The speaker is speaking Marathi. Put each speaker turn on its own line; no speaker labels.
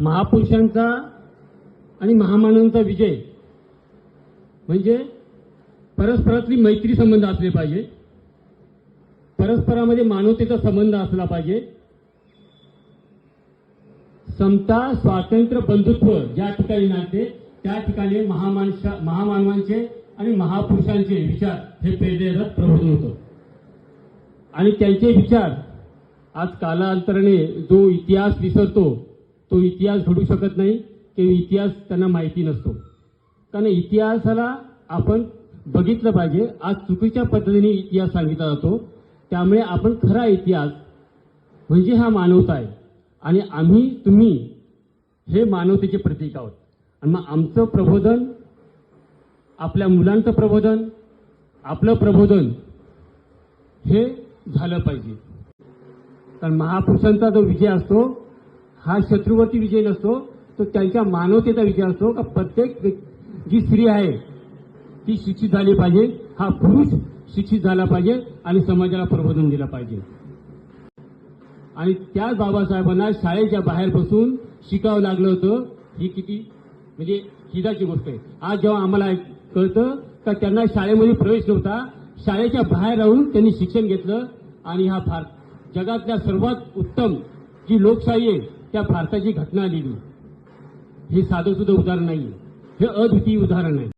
महापुरुषांचा आणि महामानवांचा विजय. म्हणजे परस्परातली मैत्री संबंध असले पाहिजे. परस्परामध्ये मानवतेचा संबंध असला पाहिजे. समता स्वातंत्र्य बंधुत्व ज्या ठिकाणी नाते त्या ठिकाणी महामानशा महामानवांचे आणि महापुरुषांचे विचार हे प्रेरक प्रबोधन होतं. आणि त्यांचे विचार आज कालांतराने जो इतिहास विसरतो तो इतिहास घडू शकत नाही किंवा इतिहास त्यांना माहिती नसतो. कारण इतिहासाला आपण बघितलं पाहिजे. आज चुकीच्या पद्धतीने इतिहास सांगितला जातो. त्यामुळे आपण खरा इतिहास म्हणजे हा मानवता आहे. आणि आम्ही तुम्ही हे मानवतेचे प्रतीक आहोत. आणि मग आमचं प्रबोधन आपल्या मुलांचं प्रबोधन आपलं प्रबोधन हे झालं पाहिजे. कारण महापुरुषांचा जो विजय असतो हा शत्रूवरती विजय नसतो तो त्यांच्या मानवतेचा विजय असतो. का प्रत्येक जी स्त्री आहे ती शिक्षित झाली पाहिजे. हा पुरुष शिक्षित झाला पाहिजे आणि समाजाला प्रबोधन दिला पाहिजे. आणि त्याच बाबासाहेबांना शाळेच्या बाहेर बसून शिकावं लागलं होतं. ही किती म्हणजे हिदाची गोष्ट आहे. आज जेव्हा आम्हाला कळतं का त्यांना शाळेमध्ये प्रवेश नव्हता शाळेच्या बाहेर राहून त्यांनी शिक्षण घेतलं. आणि हा भारत जगातल्या सर्वात उत्तम जी लोकशाही आहे त्या भारताची घटना लिहिली हे साधं सुद्धा उदाहरण नाही हे अद्वितीय उदाहरण आहे.